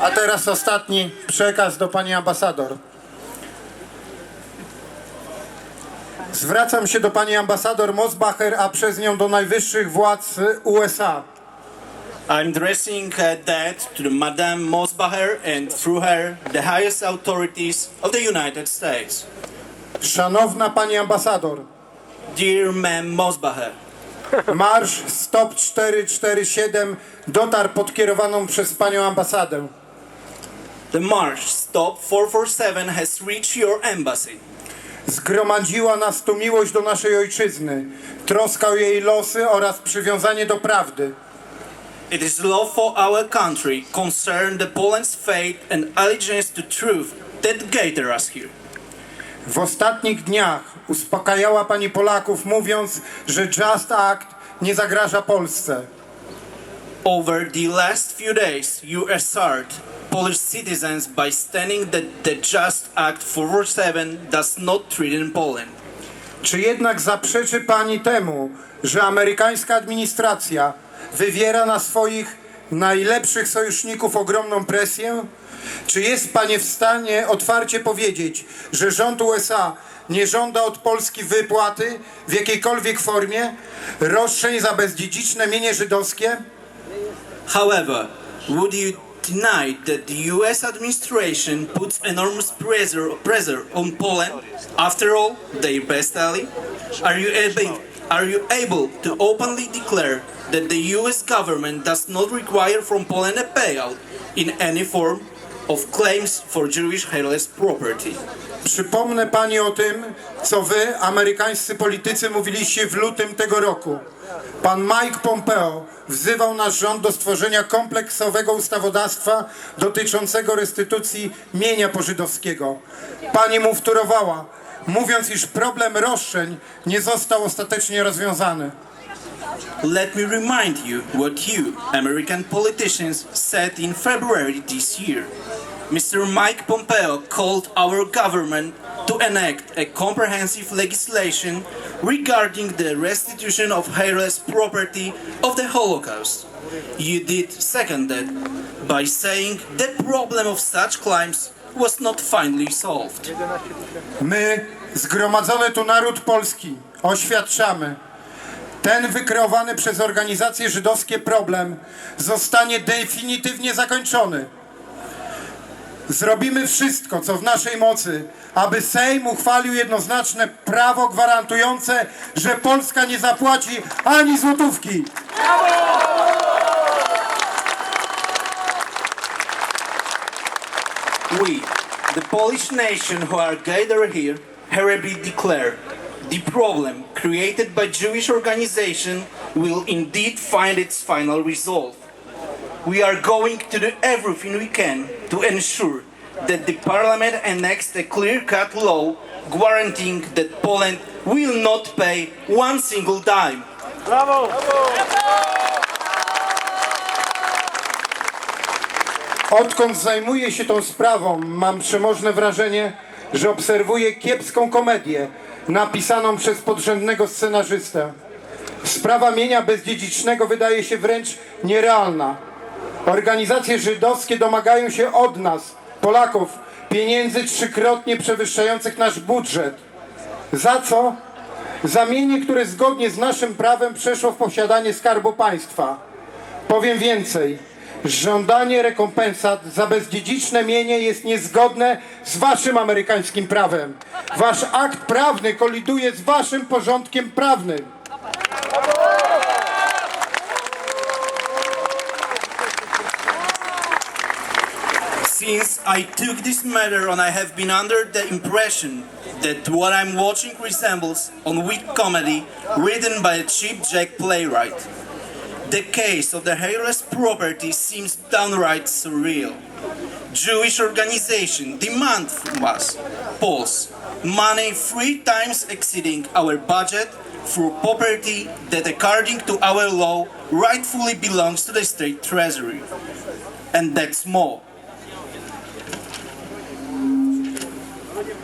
A teraz ostatni przekaz do pani ambasador. Zwracam się do pani ambasador Mosbacher, a przez nią do najwyższych władz USA. I'm addressing uh, that to Madame Mosbacher and through her the highest authorities of the United States. Szanowna pani ambasador, Dear Ma'am Mosbacher, marsz Stop 447 dotarł pod kierowaną przez panią ambasadę. The March Stop 447 has reached your embassy. Zgromadziła nas tu miłość do naszej ojczyzny, troska o jej losy oraz przywiązanie do prawdy. It is love for our country, concern the Poland's fate and allegiance to truth that gather us here. W ostatnich dniach uspokajała pani Polaków, mówiąc, że Just Act nie zagraża Polsce. Over the last few days, you assured Polish citizens by stating that the Just Act 447 does not threaten Poland. Czy jednak zaprzeczy pani temu, że amerykańska administracja wywiera na swoich najlepszych sojuszników ogromną presję? Czy jest pani w stanie otwarcie powiedzieć, że rząd USA nie żąda od Polski wypłaty w jakiejkolwiek formie roszczeń za bezdziedziczne mienie żydowskie? However, would you deny that the US administration puts enormous pressure, pressure on Poland, after all, their best ally? Are you able, are you able to openly declare that the US government does not require from Poland a payout in any form of claims for Jewish heirless property? Przypomnę pani o tym, co wy, amerykańscy politycy, mówiliście w lutym tego roku. Pan Mike Pompeo wzywał nasz rząd do stworzenia kompleksowego ustawodawstwa dotyczącego restytucji mienia pożydowskiego. Pani mu wtórowała, mówiąc, iż problem roszczeń nie został ostatecznie rozwiązany. Let me remind you what you, American politicians, said in February this year. Mr. Mike Pompeo called our government to enact a comprehensive legislation regarding the restitution of heirless property of the Holocaust. You did second that by saying the problem of such claims was not finally solved. My, zgromadzony tu naród polski, oświadczamy, ten wykreowany przez organizacje żydowskie problem zostanie definitywnie zakończony. Zrobimy wszystko, co w naszej mocy, aby Sejm uchwalił jednoznaczne prawo gwarantujące, że Polska nie zapłaci ani złotówki. We, the Polish nation who are gathered here, hereby declare the problem created by Jewish organization will indeed find its final resolve. We are going to do everything we can to ensure that the parliament enacts a clear-cut law guaranteeing that Poland will not pay one single dime. Odkąd zajmuję się tą sprawą, mam przemożne wrażenie, że obserwuję kiepską komedię napisaną przez podrzędnego scenarzystę. Sprawa mienia bezdziedzicznego wydaje się wręcz nierealna. Organizacje żydowskie domagają się od nas, Polaków, pieniędzy trzykrotnie przewyższających nasz budżet. Za co? Za mienie, które zgodnie z naszym prawem przeszło w posiadanie Skarbu Państwa. Powiem więcej. Żądanie rekompensat za bezdziedziczne mienie jest niezgodne z waszym amerykańskim prawem. Wasz akt prawny koliduje z waszym porządkiem prawnym. Since I took this matter on, I have been under the impression that what I'm watching resembles on weak comedy written by a cheap jack playwright. The case of the hairless property seems downright surreal. Jewish organization demand from us, Poles, money three times exceeding our budget for property that according to our law rightfully belongs to the state treasury. And that's more.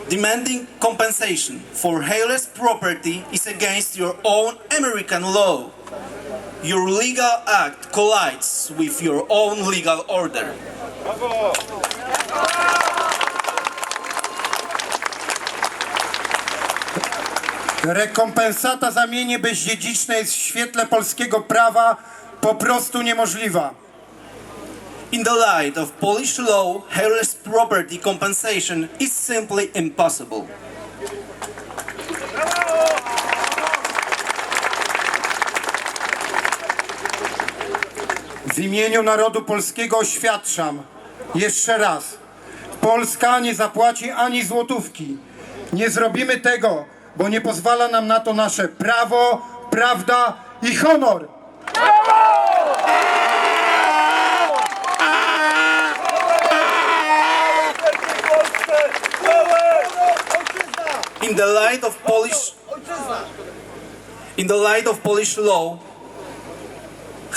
Demanding compensation for hairless property is against your own American law. Your legal act collides with your own legal order. Rekompensata za mienie bezdziedziczne jest w świetle polskiego prawa po prostu niemożliwa. In the light of Polish law, heiress property compensation is simply impossible. W imieniu narodu polskiego oświadczam jeszcze raz. Polska nie zapłaci ani złotówki. Nie zrobimy tego, bo nie pozwala nam na to nasze prawo, prawda i honor. In the light of Polish In the light of Polish law,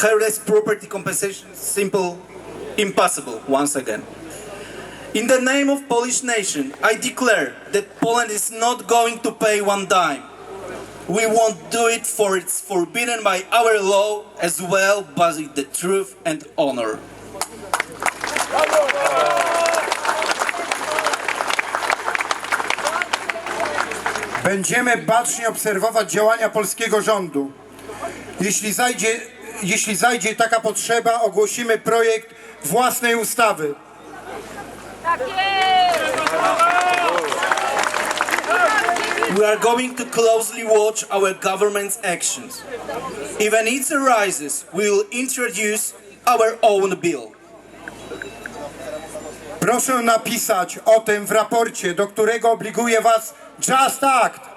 heiress property compensation simple impossible once again. In the name of Polish nation, I declare that Poland is not going to pay one dime. We won't do it for it's forbidden by our law as well, but the truth and honor. Będziemy bacznie obserwować działania polskiego rządu. Jeśli zajdzie, jeśli zajdzie taka potrzeba, ogłosimy projekt własnej ustawy. Tak jest! We are going to closely watch our government's actions. If a need arises, we will introduce our own bill. Proszę napisać o tym w raporcie, do którego obliguje Was Just Act.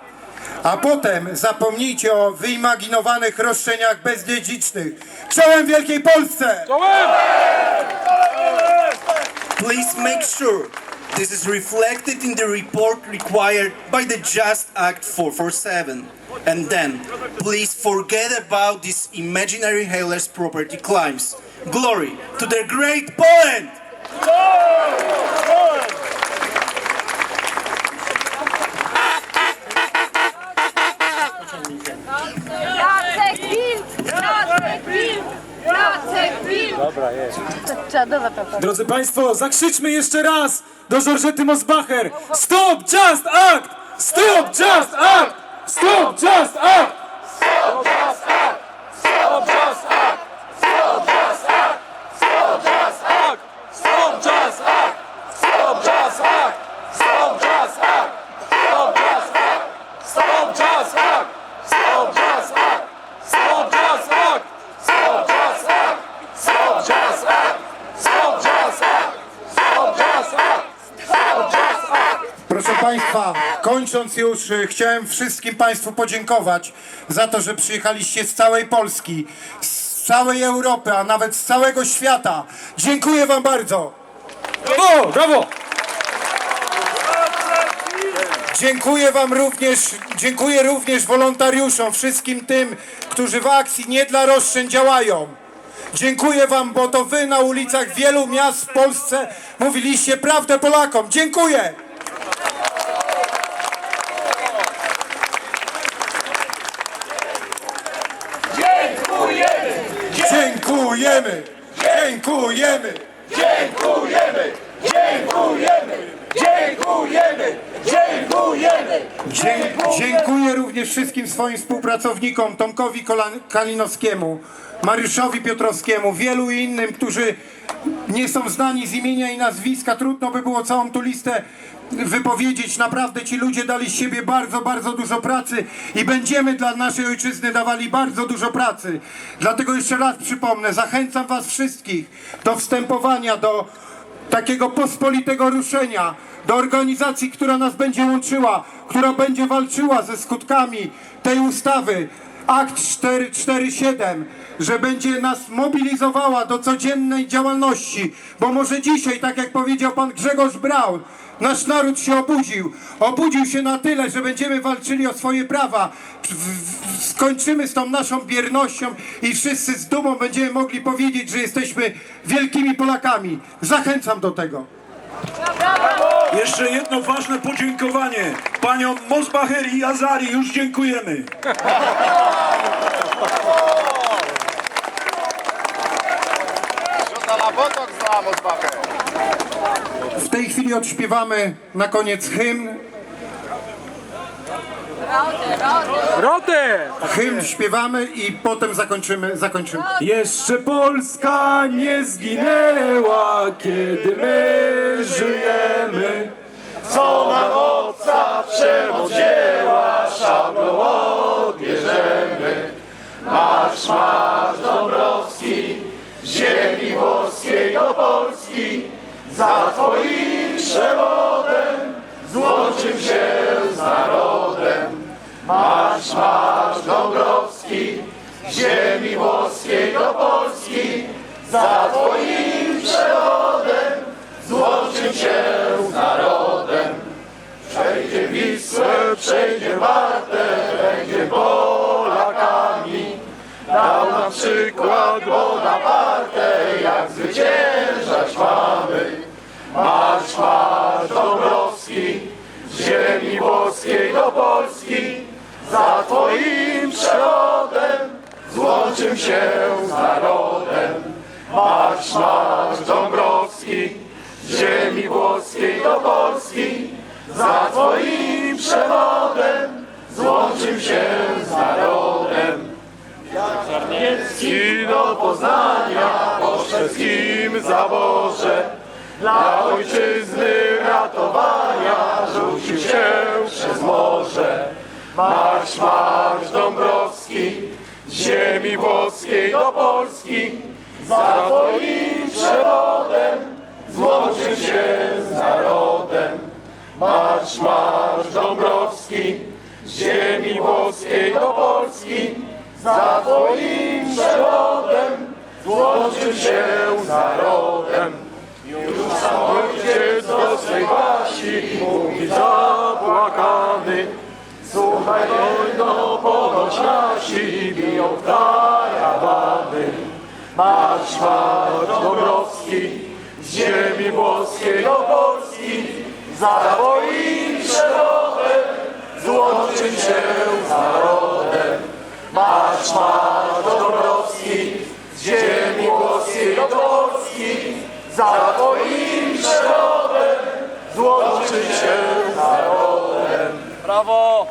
A potem zapomnijcie o wyimaginowanych roszczeniach bezdziedzicznych. Czołem Wielkiej Polsce! Please make sure this is reflected in the report required by the Just Act 447. And then, please forget about these imaginary hailers property claims. Glory to the great Poland! Drodzy Państwo, zakrzyczmy jeszcze raz do Georgety Mosbacher. Stop Just Act! Stop Just Act! Kończąc już, y, chciałem wszystkim Państwu podziękować za to, że przyjechaliście z całej Polski, z całej Europy, a nawet z całego świata. Dziękuję Wam bardzo. Brawo! Brawo! Dziękuję Wam również, dziękuję również wolontariuszom, wszystkim tym, którzy w akcji nie dla roszczeń działają. Dziękuję Wam, bo to Wy na ulicach wielu miast w Polsce mówiliście prawdę Polakom. Dziękuję! Dziękujemy! Dziękujemy! Dziękujemy! Dziękujemy! Dziękujemy! Dziękujemy! Dzie- dziękuję również wszystkim swoim współpracownikom, Tomkowi Kalinowskiemu, Mariuszowi Piotrowskiemu, wielu innym, którzy nie są znani z imienia i nazwiska. Trudno by było całą tu listę wypowiedzieć. Naprawdę ci ludzie dali z siebie bardzo, bardzo dużo pracy i będziemy dla naszej ojczyzny dawali bardzo dużo pracy. Dlatego jeszcze raz przypomnę, zachęcam was wszystkich do wstępowania do takiego pospolitego ruszenia, do organizacji, która nas będzie łączyła, która będzie walczyła ze skutkami tej ustawy. Akt 447, że będzie nas mobilizowała do codziennej działalności, bo może dzisiaj, tak jak powiedział pan Grzegorz Braun, nasz naród się obudził. Obudził się na tyle, że będziemy walczyli o swoje prawa. Skończymy z tą naszą biernością i wszyscy z dumą będziemy mogli powiedzieć, że jesteśmy wielkimi Polakami. Zachęcam do tego. Jeszcze jedno ważne podziękowanie. Paniom Mosbacher i Azari już dziękujemy. Rzuta na botok za Mosbacher. W tej chwili odśpiewamy na koniec hymn. Rotę! Hymn śpiewamy i potem zakończymy. zakończymy. Jeszcze Polska nie zginęła, kiedy my żyjemy. Co na obca przemoc dzieła, szablą odbierzemy. Marsz, marsz Dąbrowski, ziemi włoskiej do Polski, za twoim przewodem złączył się z narodem. Marsz, marsz Dąbrowski, ziemi włoskiej do Polski, za twoim przewodem złączył się z narodem. Przejdzie Wisłę, przejdzie Wartę, będzie Polakami. Dał nam przykład Bonaparte, jak zwyciężać mamy. Marsz, marsz Dąbrowski, z ziemi włoskiej do Polski. Za twoim przewodem złączył się z narodem. Marsz, marsz Dąbrowski, z ziemi włoskiej do Polski. Za twoim przewodem złączył się z narodem. Jak Czarniecki do Poznania po szwedzkim zaborze dla ojczyzny ratowania rzucił się przez morze. Marsz, marsz Dąbrowski, z ziemi włoskiej do Polski, za twoim przewodem złączył się z narodem. Marsz, marsz Dąbrowski, z ziemi włoskiej do Polski, za twoim przewodem złączył się z narodem. Już sam ojciec do swej wasi mówi zapłakany, Słuchaj, wojno, ponoć nasi biją w karawany. Marsz, marsz Dąbrowski, z ziemi włoskiej do Polski, za twoim przewodem złączył się z narodem. Marsz, marsz za twoim przewodem złączył się z narodem. Brawo!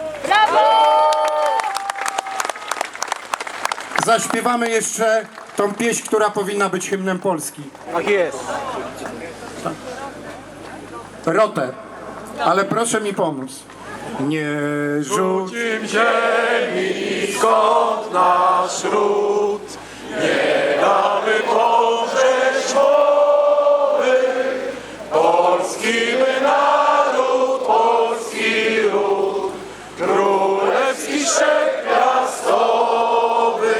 Zaśpiewamy jeszcze tą pieśń, która powinna być hymnem Polski. Tak jest. Rotę. Ale proszę mi pomóc. Nie rzuć Rzucim ziemi, skąd nasz ród, nie Polski my naród, polski ród, królewski szef piastowy.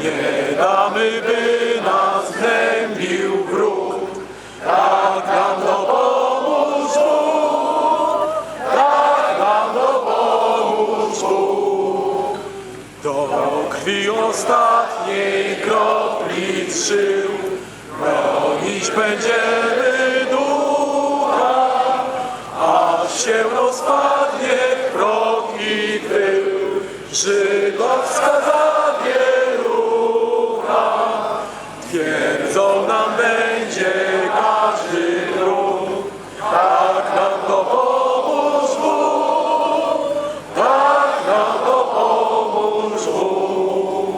Nie damy, by nas gnębił wróg, tak nam dopomóż Bóg, tak nam dopomóż Bóg. Do krwi ostatniej kropli trzył, bronić będziemy się rozpadnie krok i tył, żydowska zawierucha. Twierdzą nam będzie każdy druk, tak nam dopomóż Bóg, tak nam dopomóż Bóg.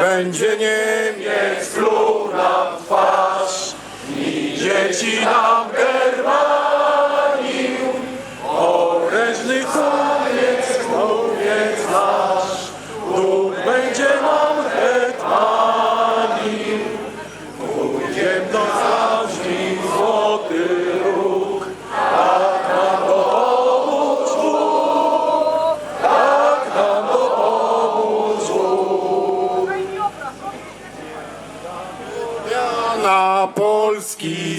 będzie Niemiec. Pluł nam twarz i dzieci nam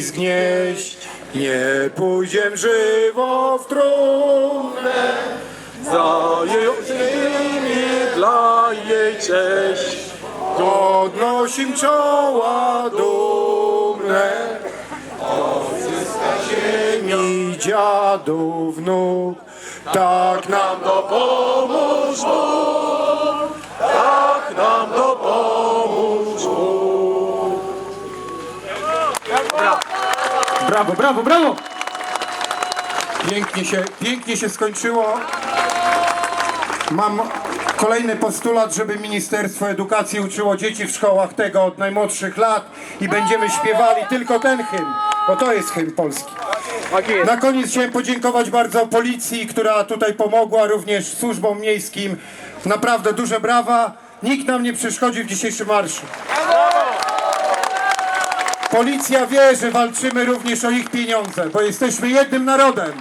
Zgnieść. Nie pójdziem żywo w trumnę. Za jej imię dla jej cześć. Podnosim czoła dumne. Ziemi dziadów wnuk. Tak Nam dopomóż Bóg, Brawo, brawo, brawo! Pięknie się, pięknie się skończyło. Mam kolejny postulat, żeby Ministerstwo Edukacji uczyło dzieci w szkołach tego od najmłodszych lat i będziemy śpiewali tylko ten hymn, bo to jest hymn polski. Na koniec chciałem podziękować bardzo policji, która tutaj pomogła, również służbom miejskim. Naprawdę duże brawa. Nikt nam nie przeszkodzi w dzisiejszym marszu. Policja wie, że walczymy również o ich pieniądze, bo jesteśmy jednym narodem.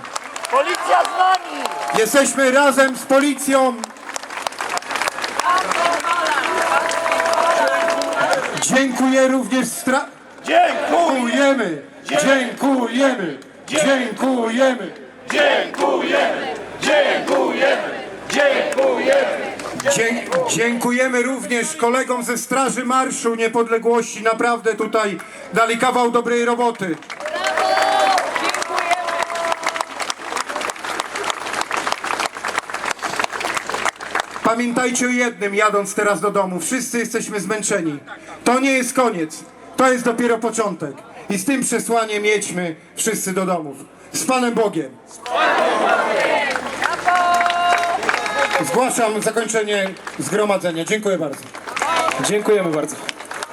Policja z nami! Jesteśmy razem z policją. Dziękuję również stra... Dziękujemy! Dziękujemy! Dziękujemy! Dziękujemy! Dziękujemy! Dziękujemy! Dzie dziękujemy również kolegom ze Straży Marszu Niepodległości. Naprawdę tutaj dali kawał dobrej roboty. Pamiętajcie o jednym, jadąc teraz do domu. Wszyscy jesteśmy zmęczeni. To nie jest koniec. To jest dopiero początek. I z tym przesłaniem jedźmy wszyscy do domów. Z Panem Bogiem. Zgłaszam zakończenie zgromadzenia. Dziękuję bardzo. Dziękujemy bardzo.